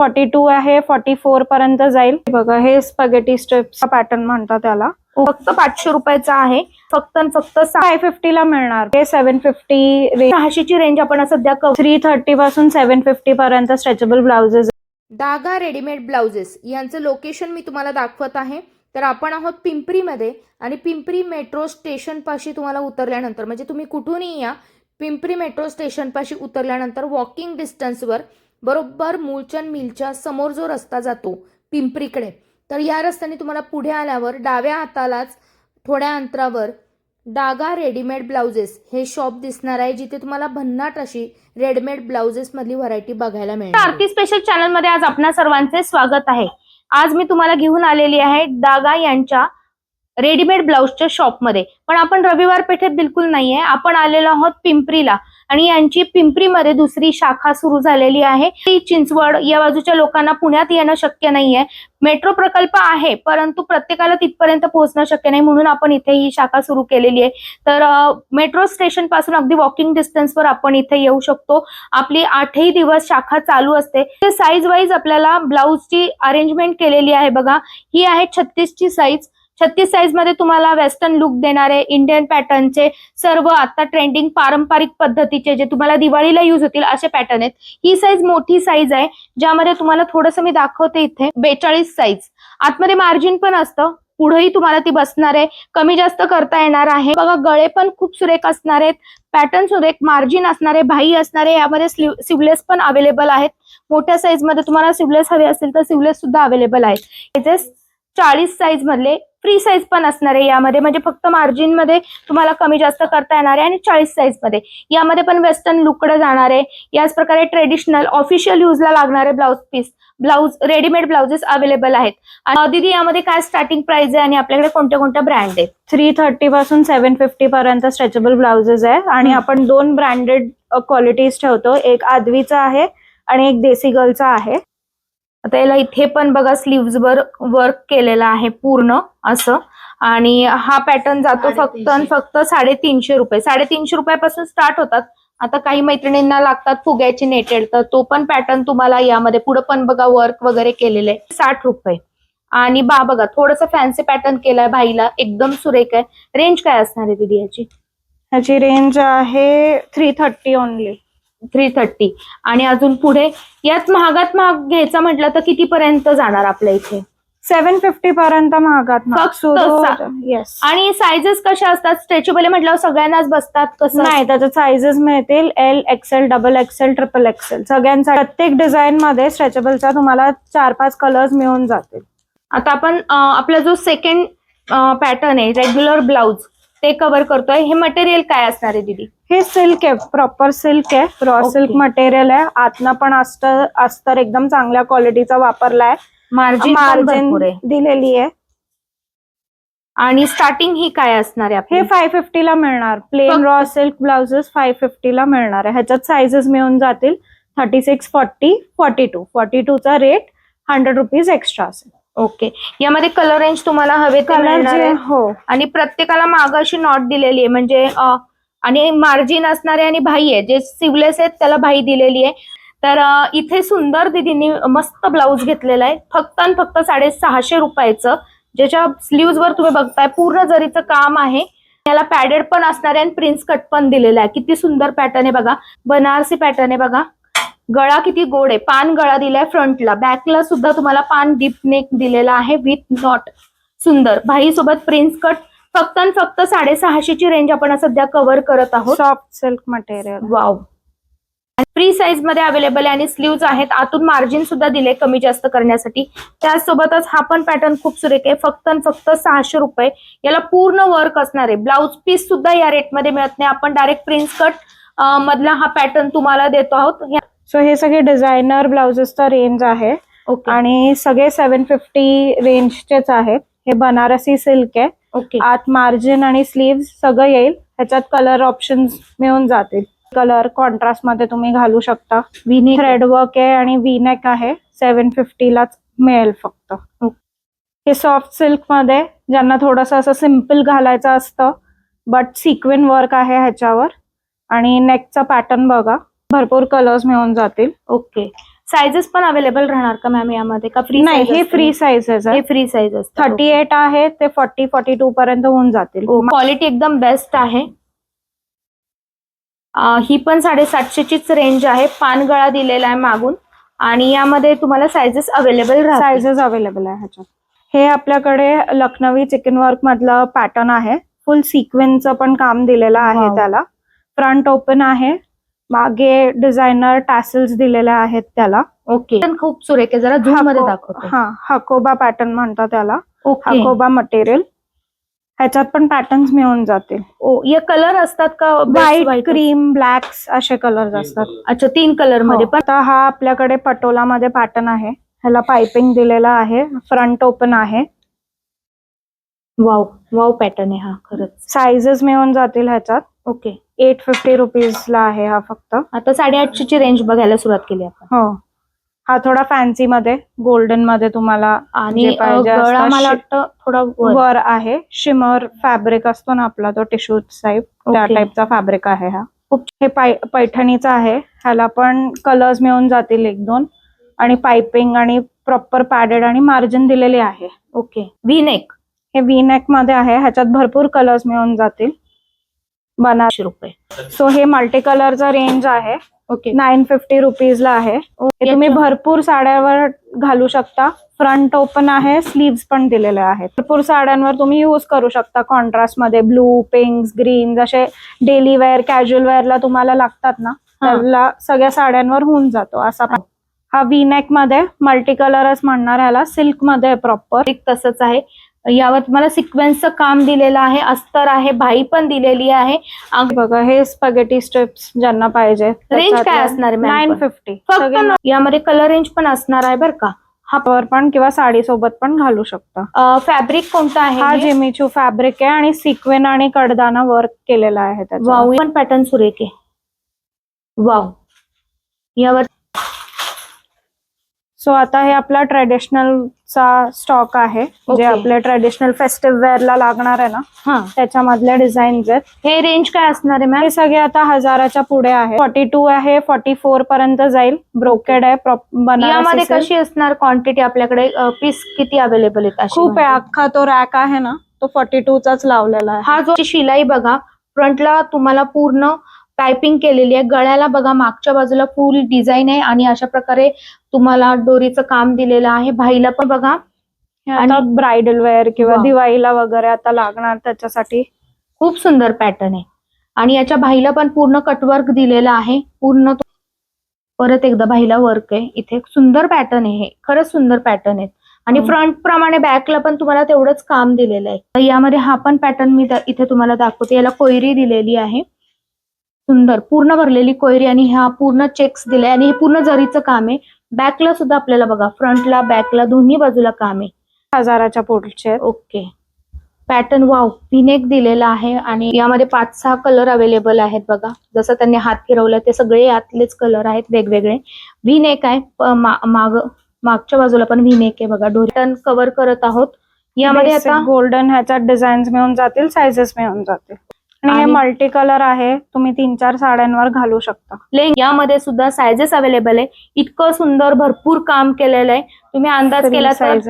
Forty two आहे forty four पर्यंत जाईल. बघा हे स्पगेटी स्ट्रिप्स पॅटर्न म्हणतात त्याला फक्त पाचशे रुपयाचा आहे. फक्त फक्त फाय फिफ्टी ला मिळणार. हे सेव्हन फिफ्टी सहाशेची रेंज आपण सध्या थ्री थर्टी पासून सेव्हन फिफ्टी पर्यंत stretchable blouses Daga readymade blouses यांचं लोकेशन मी तुम्हाला दाखवत आहे. तर आपण आहोत पिंपरीमध्ये आणि पिंपरी मेट्रो स्टेशनपाशी तुम्हाला उतरल्यानंतर म्हणजे तुम्ही कुठूनही या पिंपरी मेट्रो स्टेशनपाशी उतरल्यानंतर वॉकिंग डिस्टन्सवर बरोबर मूलचंद मिलच्या समोर जो रस्ता जातो पिंपरीकडे. तर या रस्त्याने तुम्हाला पुढे आल्यावर डाव्या हातालाच थोड्या अंतरावर डागा रेडीमेड ब्लाउजेस हे शॉप दिसणार आहे जिथे तुम्हाला भन्नाट अशी रेडीमेड ब्लाउजेस मधली व्हरायटी बघायला मिळेल आरती स्पेशल चॅनलमध्ये आज आपणा सर्वांचे स्वागत आहे. आज मी तुम्हाला घेऊन आलेली आहे डागा यांच्या रेडीमेड ब्लाउजच्या शॉपमध्ये. पण आपण रविवार पेठेत बिलकुल नाहीये. आपण आलेलो आहोत पिंपरीला. आणि यांची पिंपरीमध्ये दुसरी शाखा सुरू झालेली आहे. ती चिंचवड या बाजूच्या लोकांना पुण्यात येणं शक्य नाहीये. मेट्रो प्रकल्प आहे परंतु प्रत्येकाला तिथपर्यंत पोहोचणं शक्य नाही म्हणून आपण इथे ही शाखा सुरू केलेली आहे. तर मेट्रो स्टेशनपासून अगदी वॉकिंग डिस्टन्सवर आपण इथे येऊ शकतो. आपली आठही दिवस शाखा चालू असते. साईज वाईज आपल्याला ब्लाऊजची अरेंजमेंट केलेली आहे बघा. ही आहे छत्तीसची साईज छत्तीस साईजमध्ये तुम्हाला वेस्टर्न लुक देणारे इंडियन पॅटर्नचे सर्व आता ट्रेंडिंग पारंपरिक पद्धतीचे जे तुम्हाला दिवाळीला युज होतील असे पॅटर्न आहेत. ही साईज मोठी साईज आहे ज्यामध्ये तुम्हाला थोडंसं मी दाखवते इथे बेचाळीस साईज आतमध्ये मार्जिन पण असतं पुढेही तुम्हाला ती बसणार आहे कमी जास्त करता येणार आहे. बघा गळे पण खूप सुरेख असणार आहेत पॅटर्न सुरेख मार्जिन असणार आहे भाई असणार आहे यामध्ये सिवलेस पण अवेलेबल आहेत. मोठ्या साईजमध्ये तुम्हाला सिवलेस हवे असतील तर सिवलेस सुद्धा अवेलेबल आहेत. चाळीस साईज मधले फ्री साईज पण असणार आहे यामध्ये. म्हणजे फक्त मार्जिनमध्ये तुम्हाला कमी जास्त करता येणार आहे आणि चाळीस साईजमध्ये. यामध्ये पण वेस्टर्न लुककडे जाणार आहे. याच प्रकारे ट्रेडिशनल ऑफिशियल युजला लागणारे blouse piece blouse readymade blouses available आहेत. आणि दीदी यामध्ये काय स्टार्टिंग प्राइस आहे आणि आपल्याकडे कोणत्या कोणत्या ब्रँड आहेत? थ्री थर्टी पासून सेव्हन फिफ्टी पर्यंत स्ट्रेचेबल ब्लाउजेस आहे. आणि. आपण दोन ब्रँडेड क्वालिटीज ठेवतो. एक आदवीचा आहे आणि एक देसी गर्लचा आहे. आता याला इथे पण बघा स्लीव्ज वर वर्क केलेलं आहे पूर्ण असं. आणि हा पॅटर्न जातो फक्त आणि फक्त साडेतीनशे रुपये. साडेतीनशे रुपयापासून स्टार्ट होतात. आता काही मैत्रिणींना लागतात फुग्याचे नेटेड तर तो पण पॅटर्न तुम्हाला यामध्ये पुढे पण बघा वर्क वगैरे केलेलं आहे. साठ रुपये. आणि बा बघा थोडस फॅन्सी पॅटर्न केलाय भाईला एकदम सुरेख आहे. रेंज काय असणार आहे दीदी याची? ह्याची रेंज आहे three thirty only three thirty. आणि अजून पुढे यात महागात महाग घ्यायचा म्हटलं तर कितीपर्यंत जाणार आपल्या इथे? सेव्हन फिफ्टी पर्यंत महागात फक्त सा- येस आणि सायझेस कशा असतात? स्ट्रेचेबल म्हटल्यावर सगळ्यांनाच बसतात कसं? नाही त्याच्यात साईजेस मिळतील L XL double XL triple XL सगळ्यांचा प्रत्येक डिझाईन मध्ये स्ट्रेचेबलचा तुम्हाला चार पाच कलर्स मिळून जातील. आता आपण आपला जो सेकंड पॅटर्न आहे रेग्युलर ब्लाउज ते कव्हर करतोय. हे मटेरियल काय असणार आहे दीदी? हे सिल्क आहे प्रॉपर सिल्क आहे. रॉ. सिल्क मटेरियल आहे. आतनं पण अस्तर अस्तर एकदम चांगल्या क्वालिटीचा वापरलाय मार्जिन मार्जिन दिलेली आहे. आणि स्टार्टिंग ही काय असणार आहे हे आपली? फाय फिफ्टी ला मिळणार. प्लेन फक्त- raw silk blouses five fifty ला मिळणार आहे. ह्याच्यात साईजेस मिळून जातील thirty six forty forty two forty two चा रेट हंड्रेड रुपीज एक्स्ट्रा असेल. ओके यामध्ये कलर रेंज तुम्हाला हवे ते कलर मिळणार जे आहे. हो. आणि प्रत्येकाला माग अशी नॉट दिलेली आहे. म्हणजे अं, आणि मार्जिन असणारे आणि भाई आहे जे सिवलेस आहेत त्याला भाई दिलेली आहे. तर इथे सुंदर दिदींनी मस्त ब्लाऊज घेतलेला आहे. फक्त आणि फक्त साडेसहाशे रुपयाचं. ज्याच्या स्लीव्ज वर तुम्ही बघताय पूर्ण जरीचं काम आहे. याला पॅडेड पण असणार आहे आणि प्रिन्स कट पण दिलेला आहे. किती सुंदर पॅटर्न आहे बघा. बनारसी पॅटर्न आहे बघा. गळा किती गोड आहे. पान गळा दिलाय फ्रंटला. बॅकला सुद्धा तुम्हाला पान डीप नेक दिलेला आहे विथ नॉट. सुंदर. भाई सोबत प्रिन्स कट फक्त आणि फक्त साडेसहाशेची रेंज आपण सध्या कव्हर करत आहोत. Soft silk material wow free साईजमध्ये अवेलेबल आहे आणि स्लीव्ज आहेत. आतून मार्जिन सुद्धा दिले कमी जास्त करण्यासाठी. त्याचसोबतच हा पण पॅटर्न खूप सुरेख आहे. फक्त आणि फक्त सहाशे रुपये. याला पूर्ण वर्क असणार आहे. ब्लाउज पीस सुद्धा या रेटमध्ये मिळत नाही. आपण डायरेक्ट प्रिन्स कट मधला हा पॅटर्न तुम्हाला देतो आहोत. सो हे सगळे डिझायनर ब्लाउजेसचा रेंज आहे. ओके आणि सगळे सेव्हन फिफ्टी रेंजचेच आहेत. हे बनारसी सिल्क आहे. ओके. आत मार्जिन आणि स्लीव्ह सगळं येईल. ह्याच्यात कलर ऑप्शन्स मिळून जातील. कलर कॉन्ट्रास्टमध्ये तुम्ही घालू शकता. विनी थ्रेड वर्क आहे आणि वीनेक आहे. सेव्हन फिफ्टीलाच मिळेल फक्त. हे सॉफ्ट सिल्कमध्ये ज्यांना थोडस असं सिंपल घालायचं असतं बट सिक्वेन वर्क आहे ह्याच्यावर. आणि नेकचा पॅटर्न बघा. भरपूर कलर्स मिळून जातील. ओके. सायझेस पण अवेलेबल राहणार का मॅम यामध्ये? का फ्री नाही हे फ्री साईजेस हे फ्री साईज असतं थर्टी एट आहे ते फोर्टी फोर्टी टू पर्यंत होऊन जातील. क्वालिटी एकदम बेस्ट आहे. ही पण साडेसातशेचीच रेंज आहे. पानगळा दिलेला आहे मागून. आणि यामध्ये तुम्हाला सायझेस अवेलेबल सायझेस अवेलेबल आहे ह्याच्यात. हे आपल्याकडे लखनवी चिकन वर्क मधलं पॅटर्न आहे. फुल सिक्वेन्सचं पण काम दिलेलं आहे. त्याला. फ्रंट ओपन आहे. मागे डिझायनर टॅसल्स दिलेले आहेत त्याला. ओके. खूप सुरेख आहे. जरा झूममध्ये दाखवतो. हा हकोबा पॅटर्न म्हणतात त्याला. हकोबा मटेरियल ह्याच्यात पण पॅटर्न्स मिळून जातील. ओ या कलर असतात का? व्हाईट? क्रीम ब्लॅक्स असे कलर्स असतात. अच्छा तीन कलरमध्ये. हो. पण आता हा आपल्याकडे पटोला मध्ये पॅटर्न आहे. ह्याला पाइपिंग दिलेला आहे. फ्रंट ओपन आहे. वाव वाव पॅटर्न आहे हा खरंच. साइजेस मिळून जातील ह्याच्यात. ओके एट फिफ्टी रुपीजला आहे हा फक्त. आता साडेआठशे ची रेंज बघायला सुरुवात केली आपण. हो. हा थोडा फॅन्सी मध्ये गोल्डनमध्ये तुम्हाला आणि जे गळा मला शि- वाटतं थोडा वर. वर आहे. शिमर फॅब्रिक असतो ना आपला तो टिश्यू टाईप त्या ओके. टाईपचा फॅब्रिक आहे हा. खूप हे पाय पैठणीचा आहे. ह्याला पण कलर्स मिळून जातील एक दोन. आणि पाइपिंग आणि प्रॉपर पॅडेड आणि मार्जिन दिलेले आहे. ओके व्ही नेक हे व्ही नेकमध्ये आहे. ह्याच्यात भरपूर कलर्स मिळून जातील. बनारस रुपये. सो हे मल्टी कलरचा रेंज आहे. ओके नाईन फिफ्टी रुपीजला आहे. हे तुम्ही भरपूर साड्यावर घालू शकता. फ्रंट ओपन आहे स्लीव्स पण दिलेले आहेत. भरपूर साड्यांवर तुम्ही युज करू शकता. कॉन्ट्रास्टमध्ये ब्लू पिंक ग्रीन जसे डेली वेअर कॅज्युअल वेअरला तुम्हाला लागतात ना. त्याला सगळ्या साड्यांवर होऊन जातो. असा. हा वी नेकमध्ये मल्टी कलरच म्हणणार ह्याला. सिल्कमध्ये प्रॉपर एक तसंच आहे. यावर तुम्हाला सिक्वेन्सचं काम दिलेलं आहे अस्तर आहे भाई पण दिलेली आहे. बघा हे स्पॅगेटी स्ट्रिप्स ज्यांना पाहिजे रेंज काय असणार आहे नाईन फिफ्टी फक्त यामध्ये कलर रेंज पण असणार आहे बरं का. वर पण किंवा साडी सोबत पण घालू शकता. फॅब्रिक कोणता हा आहे जिमीचू फॅब्रिक आहे आणि सिक्वेन आणि कडदाना वर्क केलेला आहे त्याचा वाव पण पॅटर्न सुरेख आहे. वाव यावर सो आता हे आपला ट्रेडिशनलचा स्टॉक आहे. जे Okay. आपले ट्रेडिशनल फेस्टिव्ह वेअरला लागणार आहे ना हा. त्याच्यामधल्या डिझाईन्स आहेत. हे रेंज काय असणार आहे मॅम हे सगळे आता हजाराच्या पुढे आहे. फॉर्टी टू आहे फॉर्टी फोर पर्यंत जाईल. ब्रोकेड आहे silk. कशी असणार क्वांटिटी आपल्याकडे? पीस किती अवेलेबल आहेत खूप आहे. म्हणजे? अख्खा तो रॅक आहे ना तो फॉर्टी टू चाच लावलेला आहे. हा जो शिलाई बघा फ्रंटला तुम्हाला पूर्ण टायपिंग केलेली आहे. गळ्याला बघा मागच्या बाजूला फुल डिझाईन आहे आणि अशा प्रकारे तुम्हाला डोरीचं काम दिलेलं आहे. भाईला पण बघा. आता ब्रायडल वेअर किंवा. दिवाळीला वगैरे आता लागणार त्याच्यासाठी? खूप सुंदर पॅटर्न आहे. आणि याच्या भाईला पण पूर्ण कटवर्क दिलेलं आहे. पूर्ण तो- परत एकदा भाईला वर्क आहे. इथे सुंदर पॅटर्न आहे हे. खरंच सुंदर पॅटर्न आहेत आणि. फ्रंट प्रमाणे बॅकला पण तुम्हाला तेवढंच काम दिलेलं आहे. तर यामध्ये हा पण पॅटर्न मी इथे तुम्हाला दाखवते. याला कोयरी दिलेली आहे. सुंदर पूर्ण भरलेली कोयरी आणि हा पूर्ण चेक्स दिलाय आणि हे पूर्ण जरीचं काम आहे. बॅकला सुद्धा आपल्याला बघा फ्रंटला बॅकला दोन्ही बाजूला काम आहे. हजाराच्या आहेत. ओके पॅटर्न वाव विनेक दिलेला आहे आणि यामध्ये पाच सहा कलर अवेलेबल आहेत बघा. जसं त्यांनी हात फिरवलं ते सगळे यातलेच कलर आहेत वेगवेगळे. विनेक आहे माग मागच्या बाजूला पण विनेक आहे बघा. डोरी कव्हर करत आहोत. यामध्ये आता गोल्डन ह्याच्यात डिझाईन्स मिळून जातील सायझेस मिळून जातील. आणि हे मल्टी कलर आहे तुम्ही तीन चार साड्यांवर घालू शकता. लेंग यामध्ये सुद्धा सायझेस अवेलेबल आहे. इतकं सुंदर भरपूर काम केलेलं आहे. तुम्ही अंदाज केला साईज?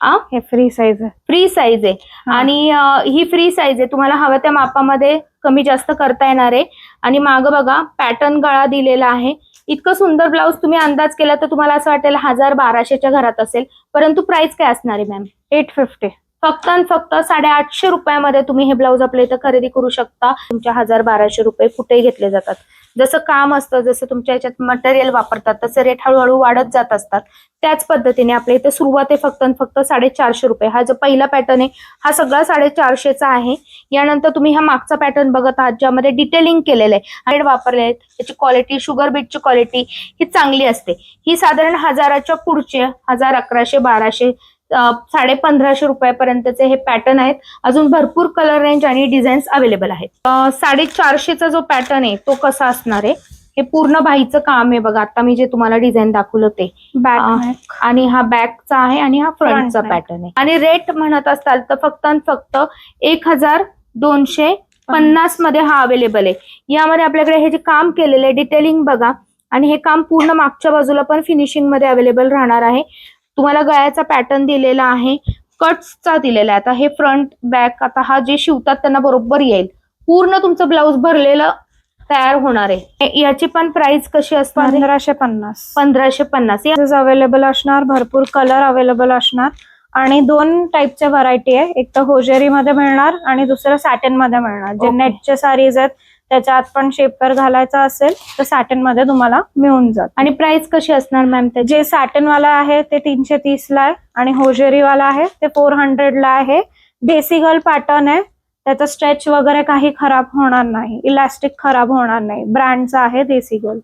हा. फ्री साईज आहे. फ्री साईज आहे. हा. आणि ही फ्री साईज आहे. तुम्हाला हव्या त्या मापामध्ये कमी जास्त करता येणार आहे. आणि माग बघा पॅटर्न गळा दिलेला आहे. इतकं सुंदर ब्लाऊज तुम्ही अंदाज केला तर तुम्हाला असं वाटेल हजार बाराशेच्या घरात असेल. परंतु प्राइस काय असणार आहे मॅम एट फिफ्टी फक्त आणि फक्त साडेआठशे रुपयामध्ये तुम्ही हे ब्लाऊज आपल्या इथं खरेदी करू शकता. तुमच्या हजार बाराशे रुपये कुठे घेतले जातात. जसं काम असतं जसं तुमच्या याच्यात मटेरियल वापरतात तसं रेट हळूहळू वाढत जात असतात. त्याच पद्धतीने आपल्या इथे सुरुवात आहे फक्त आणि फक्त साडेचारशे रुपये. हा जो पहिला पॅटर्न आहे हा सगळा साडेचारशेचा आहे. यानंतर तुम्ही हा मागचा पॅटर्न बघत आहात ज्यामध्ये डिटेलिंग केलेलं आहे. रेड वापरले आहेत त्याची क्वालिटी शुगर बीटची क्वालिटी ही चांगली असते. ही साधारण हजाराच्या पुढचे हजार अकराशे बाराशे साडे पंधराशे रुपयापर्यंतचे हे पॅटर्न आहेत. अजून भरपूर कलर रेंज आणि डिझाईन्स अवेलेबल आहेत. साडेचारशेचा जो पॅटर्न आहे तो कसा असणार आहे? हे पूर्ण बाईचं काम आहे बघा. आता मी जे तुम्हाला डिझाईन दाखवलं ते. बॅक आणि हा बॅकचा आहे आणि हा फ्रंटचा. पॅटर्न आहे. आणि रेट म्हणत असाल तर फक्त आणि फक्त एक हजार दोनशे पन्नासमध्ये हा अवेलेबल आहे. यामध्ये आपल्याकडे हे जे काम केलेलं आहे डिटेलिंग बघा. आणि हे काम पूर्ण मागच्या बाजूला पण फिनिशिंगमध्ये अवेलेबल राहणार आहे. तुम्हाला गळ्याचा पॅटर्न दिलेला आहे कट्सचा दिलेला आहे. आता हे फ्रंट बॅक आता हा जे शिवतात त्यांना बरोबर येईल. पूर्ण तुमचं ब्लाऊज भरलेलं तयार होणार आहे. याची पण प्राइस कशी असणार? पंधराशे पन्नास. पंधराशे पन्नास. अवेलेबल असणार भरपूर कलर अवेलेबल असणार. आणि दोन टाईपच्या व्हरायटी आहे. एक तर होजेरी मध्ये मिळणार आणि दुसरं सॅटिनमध्ये मिळणार. जे Okay. नेटचे साडीज आहेत त्याच्यात पण शेपर घालायचा असेल तर सॅटिनमध्ये तुम्हाला मिळून जात. आणि प्राइस कशी असणार मॅम त्याची? जे सॅटिन वाला आहे ते तीनशे तीस ला आहे. आणि होजेरी वाला आहे ते फोर हंड्रेड ला आहे. देसी गर्ल पॅटर्न आहे. त्याचा स्ट्रेच वगैरे काही खराब होणार नाही. इलास्टिक खराब होणार नाही. ब्रँडचा आहे देसी गर्ल